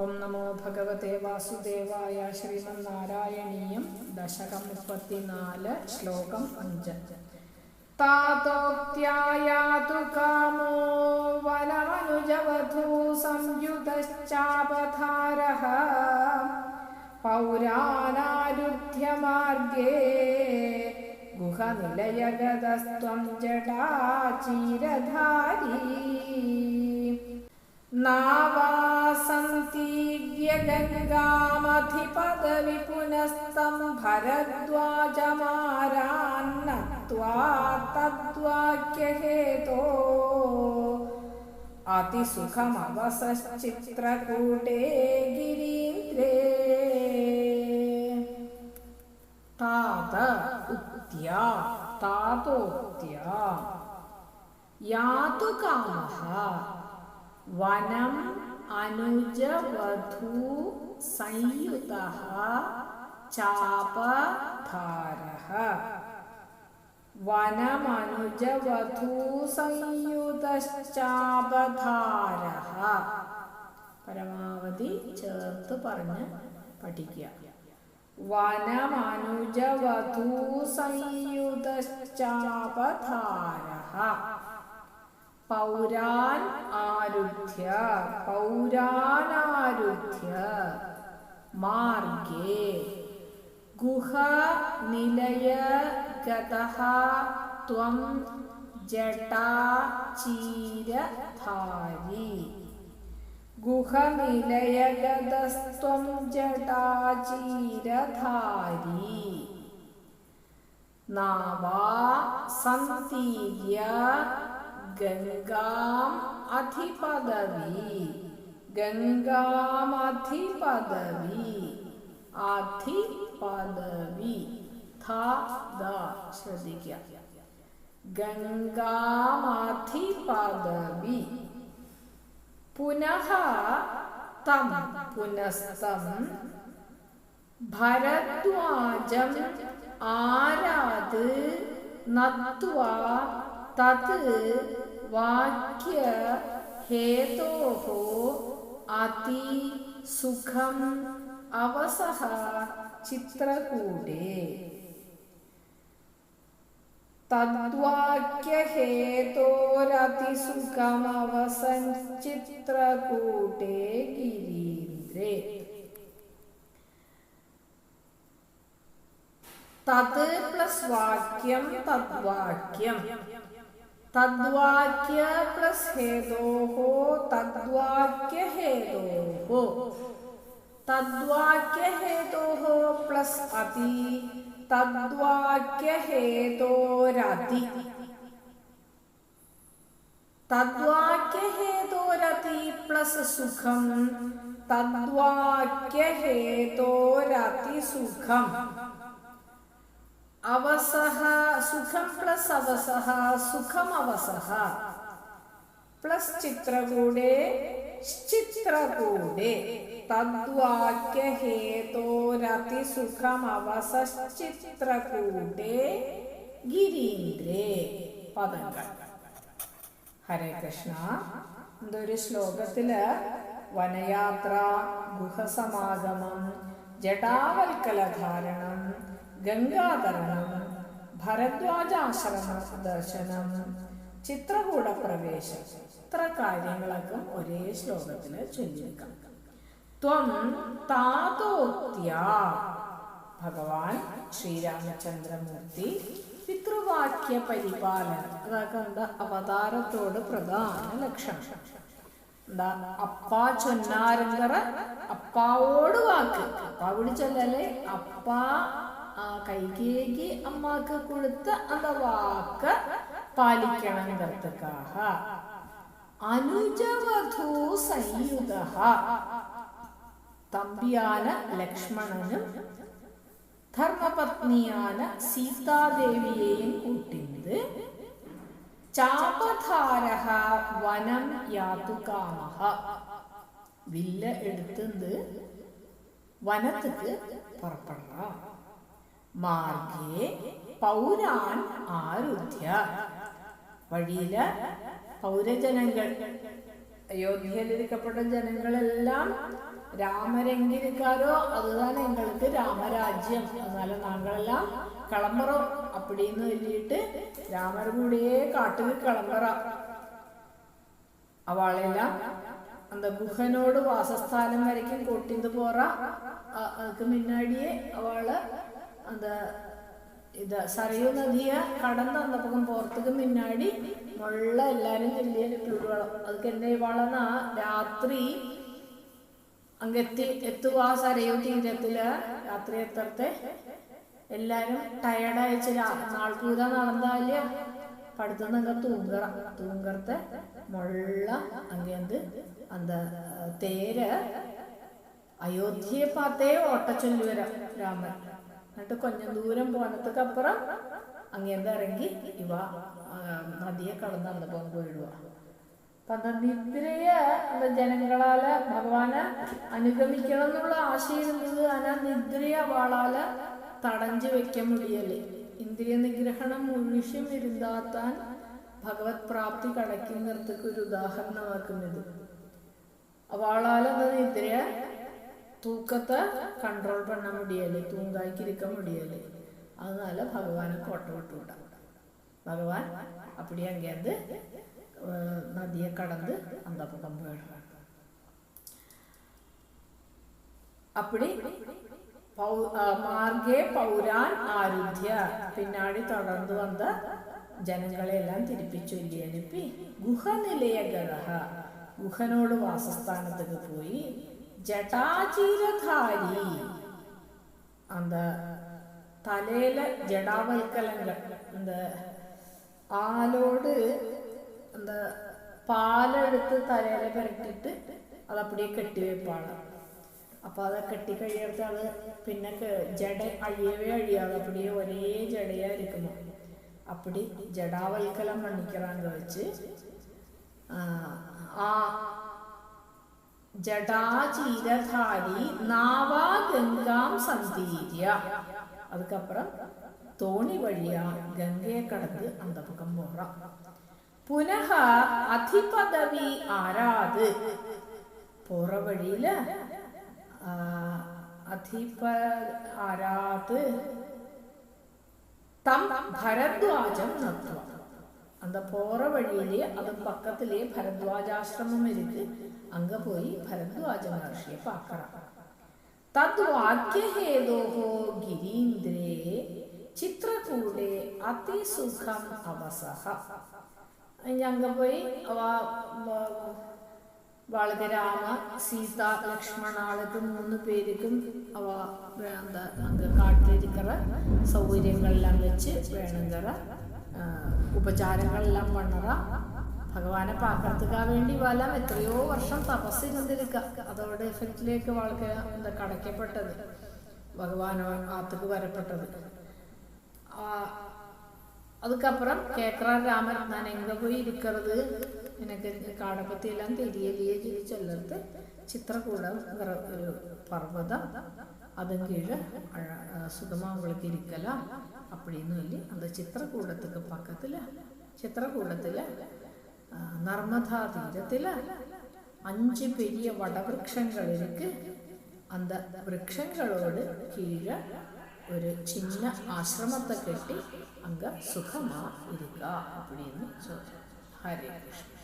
ഓം നമോ ഭഗവതേ വാസുദേവായ ശ്രീമന്നാരായണീയം ദശകം മുപ്പത്തിനാല് ശ്ലോകം അഞ്ച്. താതോക്ത്യായാതു കാമോ വനമനുജവധൂ സംയുതശ്ചാപധാരः പൗരാനാരുധ്യ മാർഗേ ഗുഹനിലയഗതസ്ത്വം ജടാചീരധാരീ. नावासन्तीव्यगङ्गामधिपदवि पुनस्तं भरद्वाजमारान्नत्वा तद्वाक्यहेतो अतिसुखमवसश्चित्रकूटे गिरीन्द्रे तात उक्त्या तातोक्त्या यातु कामः വനം അനുജവധൂ സംയുത ചാപധാര വനമനുജവധൂ സംയുതശ്ചാപധാര പരമാവധി ചേർത്ത് പറഞ്ഞ് പഠിക്കുക. വനമനുജവധൂ സംയുതശ്ചാപധാരഃ പൗരാൻ ആരുധ്യ പൗരാനാരുധ്യ മാർഗേ. ഗുഹ നിലയ ഗതഹ ത്വം ജടാചീരധാരി ഗുഹ നിലയഗതസ്ത്വം ജടാചീരധാരി നാവാ സന്തീര്യ ഗംഗാം അധിപദവി ഗംഗാമധിപദവി അധിപദവി ഥ ദ ശ്രദ്ധിക്കുക ഗംഗാമധിപദവി പുനഃ തം പുനസ്തം ഭരദ്വാജം ആരാത് നത്വാ തത് വാക്യ ഹേതോः അതി സുഖം അവസഹ ചിത്രകൂടേ തദ്വാക്യഹേതോരതിസുഖമവസൻ ചിത്രകൂടേ ഗിരീന്ദ്രേ തത് പ്ലസ് വാക്യം തദ്വാക്യം തദ്വാക്യ പ്ലസ് ഹേതോഹോ തദ്വാക്യ ഹേതോഹോ തദ്വാക്യ ഹേതോഹോ പ്ലസ് അതി തദ്വാക്യ ഹേതോരതി തദ്വാക്യ ഹേതോരതി പ്ലസ് സുഖം തദ്വാക്യ ഹേതോരതി സുഖം അവസഹ സുഖം പ്ലസ് അവസഹ സുഖം അവസഹ. പ്ലസ് ചിത്രകൂടെ ചിത്രകൂടെ. തദ്വാക്യ ഹേതോരതി സുഖം അവസശ്ചിത്രകൂടെ ഗിരീന്ദ്രേ പദങ്ങൾ. ഹരേ കൃഷ്ണ. എന്തൊരു ശ്ലോകത്തിൽ വനയാത്ര ഗുഹസമാഗമം ജടാവൽക്കലധാരണം ഗംഗാതരണം ഭരദ്വാജാശ്രമ ദർശനം ചിത്രകൂട പ്രവേശം ഇത്ര കാര്യങ്ങളൊക്കെ ഒരേ ശ്ലോകത്തിൽ ചൊല്ലിയെടുക്കാം ത്വം താതോക്ത്യ. ഭഗവാൻ ശ്രീരാമചന്ദ്രമൂർത്തി പിതൃവാക്യ പരിപാലനം അതൊക്കെ എന്താ? അവതാരത്തോട് പ്രധാന ലക്ഷണം. എന്താ? അപ്പാ ചൊന്നാരങ്കറ അപ്പാവോട് വാക്ക്. അപ്പാവോട് ചൊല്ലല്ലേ അപ്പാ കൈകേക്ക് അമ്മയ്ക്ക് കൊടുത്ത അത വാക്ക് പാലിക്കണം കർത്തക്കാഹ അനുജവധു സംയുത തമ്പിയാന ലക്ഷ്മണനും ധർമ്മപത്നിയാന സീതാദേവിയെയും കൂട്ടിന്ത്. ചാപധാരഹ വനം യാതുകാമഹ. വില്ല എടുത്തത് വനത്തിക്ക് പുറപ്പെടാം മാർഗേ പൗരാൻ ആരുധ്യ വഴിയില് പൗരജനങ്ങൾ അയോധ്യയിലിരിക്കപ്പെട്ട ജനങ്ങളെല്ലാം ராமர் இருக்காரோ அதுதான் எங்களுக்கு ராமராஜ்யம் அதனால நாங்களெல்லாம் கிளம்புறோம் அப்படின்னு சொல்லிட்டு ராமர் கூடயே காட்டுக்கு கிளம்புறோம் அவளெல்லாம் அந்த குஹனோடு வாசஸ்தானம் வரைக்கும் கொட்டிந்து போறா அ- அதுக்கு முன்னாடியே அவளை அந்த இத சரையு நதிய கடந்து அந்த பக்கம் போறதுக்கு முன்னாடி മുള്ള എല്ലാരും ചെല്ലിയ വിടുവളം அதுக்கு என்ன இவாளனா രാത്രി അങ്ങെത്തി എത്തുക ആ സരയു തീരത്തില് രാത്രി എത്തത്തെ എല്ലാരും ടയർഡ് അയച്ച് നാൾക്കൂത നടന്നാല് പടുത്തുനിന്ന് അങ്ങ് തൂങ്കറ തൂങ്കറത്തെ മുള്ള അങ്ങേന്ത് அந்த തേര് അയോധ്യയെ പാത്തേ ഓട്ടച്ചൊല്ലു വരാം രാമൻ എന്നിട്ട് കൊഞ്ഞം ദൂരം പോണത്തക്കപ്പുറം അങ്ങേന്ത ഇറങ്ങി ഇവ നദിയെ കടന്ന് അന്ന് പോകുന്ന പോയിടുക പന്ത്രണ്ടിത്തിരിയ ജനങ്ങളാൽ ഭഗവാനെ അനുഗമിക്കണം എന്നുള്ള ആശയം ഇരുന്നത് അനാ നിദ്രയ വാളാൽ തടഞ്ഞു വെക്കാൻ മുടിയല്ലേ? ഇന്ദ്രിയ നിഗ്രഹണം മുഴുവൻ ഇരുന്നാത്താൻ ഭഗവത് പ്രാപ്തി കടക്കുന്നവർക്ക് ഒരു ഉദാഹരണമാക്കുന്നത്. വാളാലെന്ന നിദ്രയ தூக்கத்தை கண்ட்ரோல் பண்ண முடியலை தூங்காய்க்கு இருக்க முடியலை அதனால பகவானை கோட்டை விட்டு விட்டான் பகவான் அப்படியே அங்கேருந்து அஹ், நதியை கடந்து அந்த பக்கம் போயிடுறான் அப்படி பௌ- அஹ், மார்கே பௌரான் ஆருத்ய பின்னாடி தொடர்ந்து வந்த ജനങ്ങളെ എല്ലാം തിരിപ്പിച്ചു ചൊല്ലി അനുപ്പി ഗുഹനിലയ ഗതഹ ഗുഹനോട് വാസസ്ഥാനത്തേക്ക് പോയി ജടാചീരധാരി அந்த தலையில ஜடாவல்கலங்கள் இந்த ஆளோடு அந்த പാലെടുത്ത് തലയില പുരട്ടിട്ട് അത് அப்படியே കെട്ടി വെപ്പാണ് അപ്പൊ അത് കെട്ടി കഴിയടുത്ത് അത് പിന്നെ ക- ജട അഴിയവേ അഴിയാതെ அப்படியே ഒരേ ജടയാ ഇരിക്കുമോ அப்படி ஜடாவல்கலம் பண்ணிக்கிறாங்க வச்சு ജടാചീരധാരി നാവാഗംഗാം സന്തീര്യ അതുക്കപ്പുറം തോണി വഴിയാ ഗംഗയെ കടന്ന് അന്തപുകം പോറ പുനഃ അധിപദവി ആരാത്? പോറ വഴിയിൽ അധിപ ആരാത്? തം ഭരദ്വാജം നിർത്തുക அந்த போற வழியிலே அது பக்கத்திலே பரத்வாஜாசிரமம் இருக்கு அங்க போய் பரத்வாஜ மகர்ஷியை பார்க்கறான் தத் வாக்கியஹேதோஹோ கிரீந்திரே ചിത്രകൂടെ അതിസുഖം അവസഹ ഞങ്ങ പോയി അവ വളരെ രാമ സീത ലക്ഷ്മണാൾക്ക് മൂന്ന് പേർക്കും അവ വേണ്ട அங்க காட்டிருக்கிற சௌகரியங்கள்லாம் வச்சு வேணுங்கிற ഉപചാരങ്ങളെല്ലാം പണ്ണറ ഭഗവാനെ പാക്കറത്തുക്കാൻ വേണ്ടി വല്ലാം എത്രയോ വർഷം തപസ് ഇരുന്നിരിക്കുക അതോടെ എഫക്റ്റിലേക്ക് വാൾക്ക് എന്താ കടക്കപ്പെട്ടത് ഭഗവാനോ ആത്തുക്ക് വരപ്പെട്ടത് ஆ, அதுக்கப்புறம் கேட்குறார் ராமர் நான் எங்கே போய் இருக்கிறது எனக்கு காடை பற்றி எல்லாம் தெரியலையே சொல்லி சொல்லுறது சித்திரக்கூடங்கிற ஒரு பர்வதம் அதன் கீழே சுகமாக உங்களுக்கு இருக்கலாம் அப்படின்னு சொல்லி அந்த சித்திரக்கூடத்துக்கு பக்கத்தில் சித்திரக்கூடத்தில் நர்மதா தீரத்தில் அஞ்சு பெரிய வடவிருட்சங்கள் இருக்கு அந்த விருட்சங்களோடு கீழே ஒரு சின்ன ஆசிரமத்தை கட்டி அங்க சுகமா இருக்கா அப்படின்னு சொல்றேன் ஹரே கிருஷ்ணா